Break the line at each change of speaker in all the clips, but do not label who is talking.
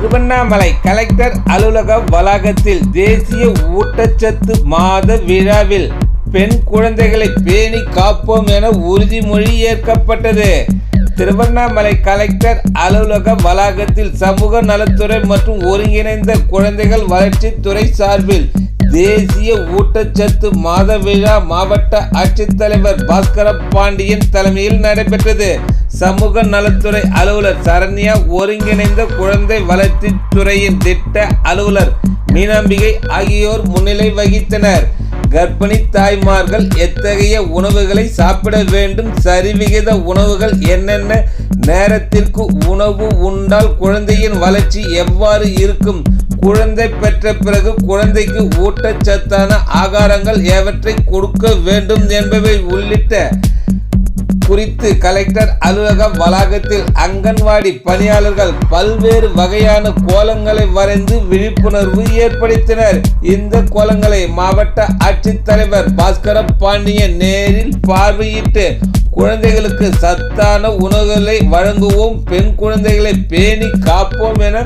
Tiruvannamalai collector அலுவலக வளாகத்தில் தேசிய ஊட்டச்சத்து மாத விழாவில் பெண் குழந்தைகளை பேணி காப்போம் என உறுதிமொழி ஏற்கப்பட்டது. திருவண்ணாமலை கலெக்டர் அலுவலக வளாகத்தில் சமூக நலத்துறை மற்றும் ஒருங்கிணைந்த குழந்தைகள் வளர்ச்சித்துறை சார்பில் தேசிய ஊட்டச்சத்து மாத விழா மாவட்ட ஆட்சித்தலைவர் பாஸ்கர பாண்டியன் தலைமையில் நடைபெற்றது. சமூக நலத்துறை அலுவலர் சரண்யா ஒருங்கிணைந்த குழந்தை வளர்ச்சி துறையின் திட்ட அலுவலர் மீனாம்பிகை ஆகியோர் முன்னிலை வகித்தனர். கர்ப்பிணி தாய்மார்கள் எத்தகைய உணவுகளை சாப்பிட வேண்டும்? சரிவிகித உணவுகள் என்னென்ன? நேரத்திற்கு உணவு உண்டால் குழந்தையின் வளர்ச்சி எவ்வாறு இருக்கும்? குழந்தை பெற்ற பிறகு குழந்தைக்கு ஊட்டச்சத்தான ஆகாரங்கள் எவற்றை கொடுக்க வேண்டும் என்பவை உள்ளிட்ட குறித்து கலெக்டர் அலுவலக வளாகத்தில் அங்கன்வாடி பணியாளர்கள் பல்வேறு வகையான கோலங்களை வரைந்து விழிப்புணர்வு ஏற்படுத்தினர். இந்த கோலங்களை மாவட்ட ஆட்சித்தலைவர் பாஸ்கர பாண்டியன் நேரில் பார்வையிட்டு குழந்தைகளுக்கு சத்தான உணவுகளை வழங்குவோம் பெண் குழந்தைகளை பேணி காப்போம் என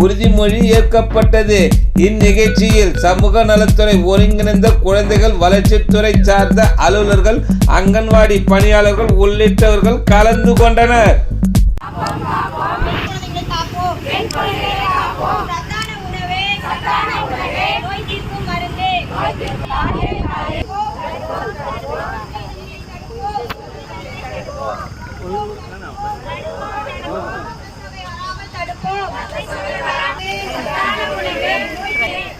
உறுதிமொழி ஏற்கப்பட்டது இந்நிகழ்ச்சியில் சமூக நலத்துறை ஒருங்கிணைந்த குழந்தைகள் வளர்ச்சித்துறை சார்ந்த அலுவலர்கள் அங்கன்வாடி பணியாளர்கள் உள்ளிட்டவர்கள் கலந்து கொண்டனர்
Oh, சத்தான உணவே நோய் தீர்க்கும்